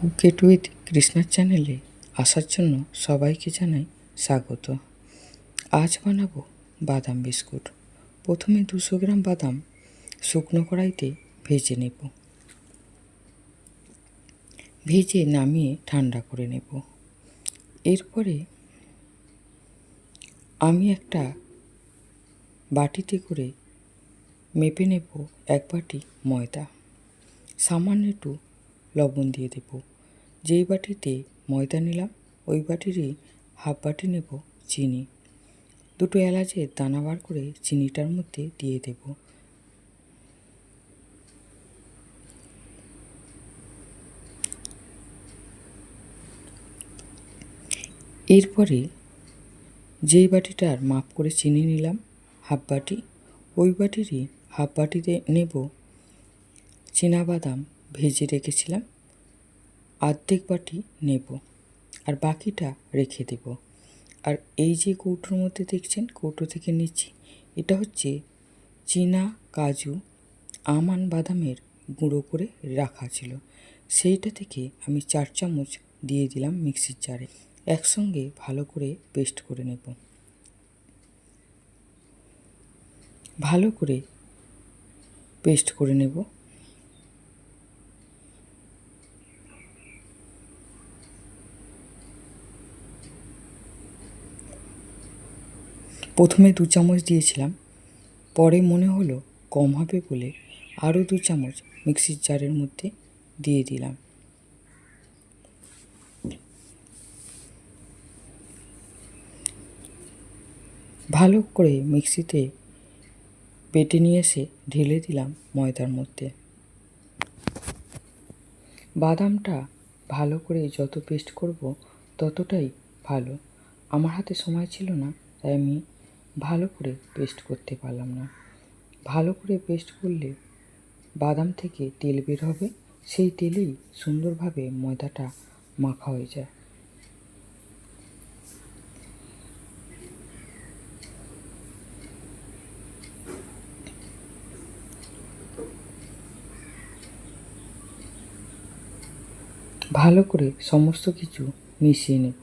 Cook it with কৃষ্ণার চ্যানেলে আসার জন্য সবাইকে জানাই স্বাগত। আজ বানাবো বাদাম বিস্কুট। প্রথমে দুশো গ্রাম বাদাম শুকনো কড়াইতে ভেজে নেব। ভেজে নামিয়ে ঠান্ডা করে নেব। এরপরে আমি একটা বাটিতে করে মেপে নেব এক বাটি ময়দা। সামান্য একটু লবণ দিয়ে দেব। যেই বাটিতে ময়দা নিলাম, ওই বাটিরই হাফ বাটি নেব চিনি। দুটো এলাচের দানা বার করে চিনিটার মধ্যে দিয়ে দেব। এরপরে যেই বাটিটার মাপ করে চিনি নিলাম, হাফ বাটি, ওই বাটিরই হাফ বাটিতে নেব বাদাম ভেজে রেখেছিলাম। অর্ধেক বাটি নেব আর বাকিটা রেখে দেব। আর এই যে কৌটোর মধ্যে দেখছেন, কৌটো থেকে নিচ্ছি, এটা হচ্ছে চীনা কাজু আমান বাদামের গুঁড়ো করে রাখা ছিল। সেইটা থেকে আমি চার চামচ দিয়ে দিলাম মিক্সির জারে। একসঙ্গে ভালো করে পেস্ট করে নেব। ভালো করে পেস্ট করে নেব। প্রথমে দু চামচ দিয়েছিলাম, পরে মনে হলো কম হবে বলে আরও দু চামচ মিক্সির জারের মধ্যে দিয়ে দিলাম। ভালো করে মিক্সিতে বেটে নিয়ে এসে ঢেলে দিলাম ময়দার মধ্যে। বাদামটা ভালো করে যত পেস্ট করব ততটাই ভালো। আমার হাতে সময় ছিল না, তাই আমি ভালো করে পেস্ট করতে পারলাম না। ভালো করে পেস্ট করলে বাদাম থেকে তেল বের হবে, সেই তেলেই সুন্দরভাবে ময়দাটা মাখা হয়ে যায়। ভালো করে সমস্ত কিছু মিশিয়ে নেব।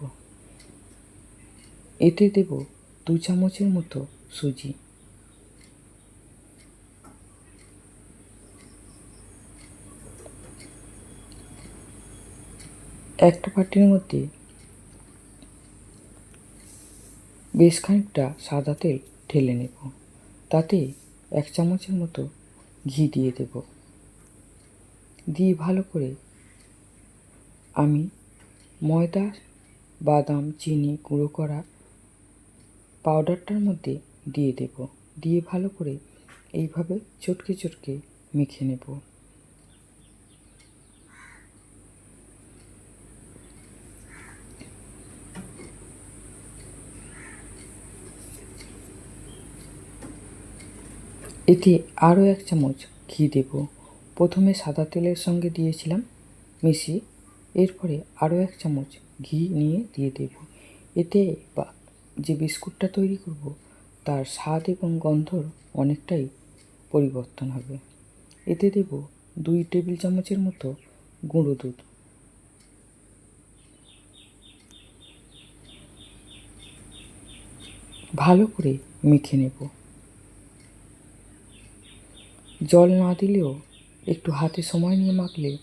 এতে দেব দু চামচের মতো সুজি। একটা বাটির মধ্যে বেশ খানিকটা সাদা তেল ঢেলে নেব। তাতে এক চামচের মতো ঘি দিয়ে দেব। দিয়ে ভালো করে আমি ময়দা, বাদাম, চিনি, গুঁড়ো করা পাউডারটার মধ্যে দিয়ে দেব। দিয়ে ভালো করে এইভাবে চটকে চটকে মেখে নেব। এতে আরও এক চামচ ঘি দেব। প্রথমে সাদা তেলের সঙ্গে দিয়েছিলাম মিশিয়ে, এরপরে আরও এক চামচ ঘি নিয়ে দিয়ে দেব। এতে বা যে বিস্কুটটা তৈরি করব, তার স্বাদ এবং গন্ধর অনেকটাই পরিবর্তন হবে। এতে দেব দুই টেবিল চামচের মতো গুঁড়ো দুধ। ভালো করে মেখে নেব। জল না দিলেও একটু হাতে সময় নিয়ে মাখলে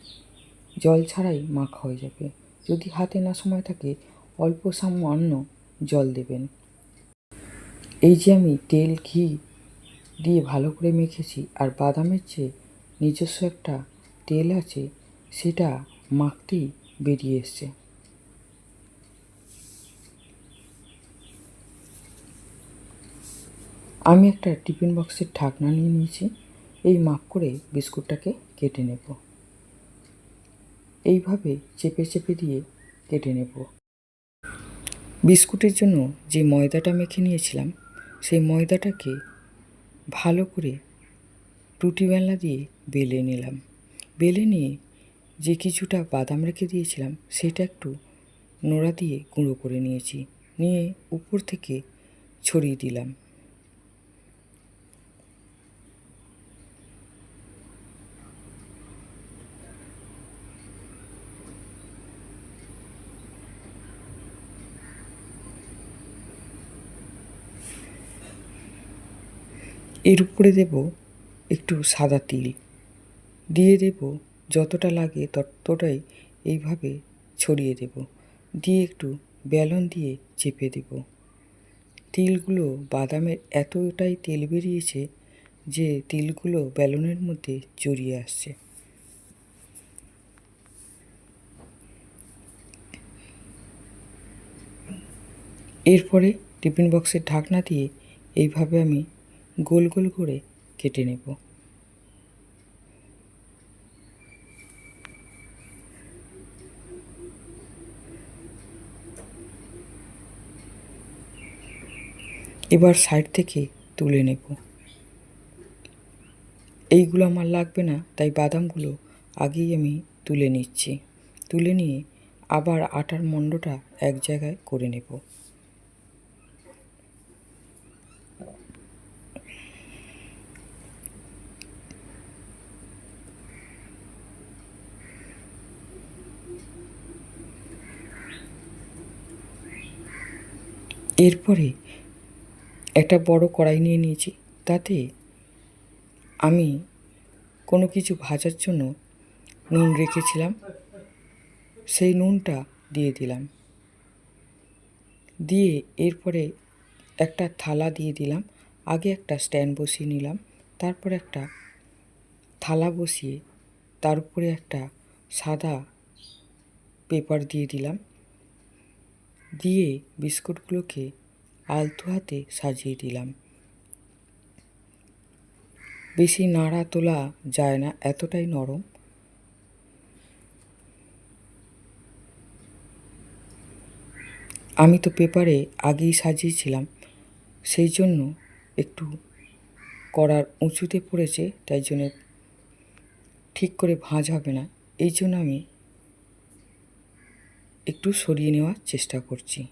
জল ছাড়াই মাখা হয়ে যাবে। যদি হাতে না সময় থাকে, অল্প সামান্য জল দেবেন। এই যে আমি তেল, ঘি দিয়ে ভালো করে মেখেছি, আর বাদামের যে নিজস্ব একটা তেল আছে, সেটা মাখতেই বেরিয়ে এসছে। আমি একটা টিফিন বক্সের ঢাকনা নিয়ে নিয়েছি, এই মাপ করে বিস্কুটটাকে কেটে নেব। এইভাবে চেপে চেপে দিয়ে কেটে নেব। বিস্কুটের জন্য যে ময়দাটা মেখে নিয়েছিলাম, সেই ময়দাটাকে ভালো করে রুটি বেলা দিয়ে বেলে নিলাম। বেলে নিয়ে যে কিছুটা বাদাম রেখে দিয়েছিলাম, সেটা একটু নোড়া দিয়ে গুঁড়ো করে নিয়েছি। নিয়ে উপর থেকে ছড়িয়ে দিলাম। এর উপরে দেব, একটু সাদা তিল। দিয়ে দেব যতটা লাগে ততটাই এইভাবে ছড়িয়ে দেব। দিয়ে একটু বেলন দিয়ে চেপে দেব। তিলগুলো বাদামের এতটাই তেল বেরিয়েছে যে তিলগুলো বেলনের মধ্যে জড়িয়ে আসছে। এরপরে টিফিন বক্সের ঢাকনা দিয়ে এইভাবে আমি গোল গোল করে কেটে নেব। এবার সাইড থেকে তুলে নেব। এইগুলো আমার লাগবে না, তাই বাদামগুলো আগেই আমি তুলে নিচ্ছি। তুলে নিয়ে আবার আটার মণ্ডটা এক জায়গায় করে নেব। এরপরে একটা বড় কড়াই নিয়ে নিয়েছি। তাতে আমি কোনো কিছু ভাজার জন্য নুন রেখেছিলাম। সেই নুনটা দিয়ে দিলাম। দিয়ে এরপরে একটা থালা দিয়ে দিলাম। আগে একটা স্ট্যান্ড বসিয়ে নিলাম। তারপর একটা থালা বসিয়ে তার উপরে একটা সাদা পেপার দিয়ে দিলাম। দিয়ে বিস্কুটগুলোকে আলতো হাতে সাজিয়ে দিলাম। বেশি নাড়া তোলা যায় না, এতটাই নরম। আমি তো পেপারে আগেই সাজিয়েছিলাম, সেই জন্য একটু করার উঁচুতে পড়েছে, তাই জন্য ঠিক করে ভাঁজ হবে না। এই জন্য আমি একটু সরিয়ে নেওয়ার চেষ্টা করছি।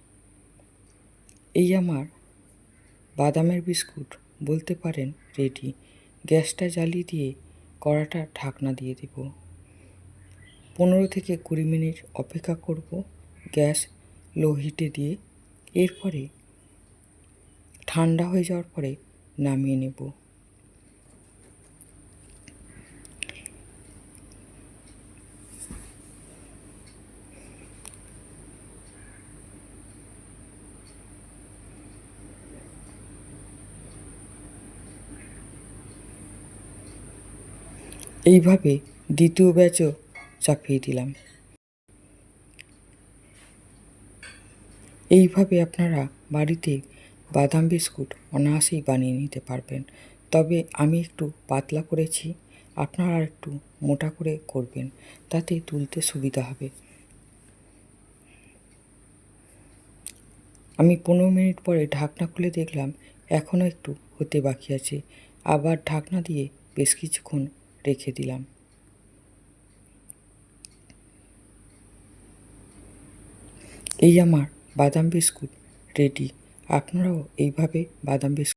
এই আমার বাদামের বিস্কুট বলতে পারেন রেডি। গ্যাসটা জ্বালিয়ে দিয়ে কড়াটা ঢাকনা দিয়ে দেব। পনেরো থেকে কুড়ি মিনিট অপেক্ষা করব গ্যাস লো হিটে দিয়ে। এরপরে ঠান্ডা হয়ে যাওয়ার পরে নামিয়ে নেব। এইভাবে দ্বিতীয় ব্যাচও চাপিয়ে দিলাম। এইভাবে আপনারা বাড়িতে বাদাম বিস্কুট অনায়াসেই বানিয়ে নিতে পারবেন। তবে আমি একটু পাতলা করেছি, আপনারা একটু মোটা করে করবেন, তাতে তুলতে সুবিধা হবে। আমি পনেরো মিনিট পরে ঢাকনা খুলে দেখলাম এখনও একটু হতে বাকি আছে। আবার ঢাকনা দিয়ে বেশ কিছুক্ষণ রেখে দিলাম। এই আমার বাদাম বিস্কুট রেডি। আপনারাও এইভাবে বাদাম বিস্কুট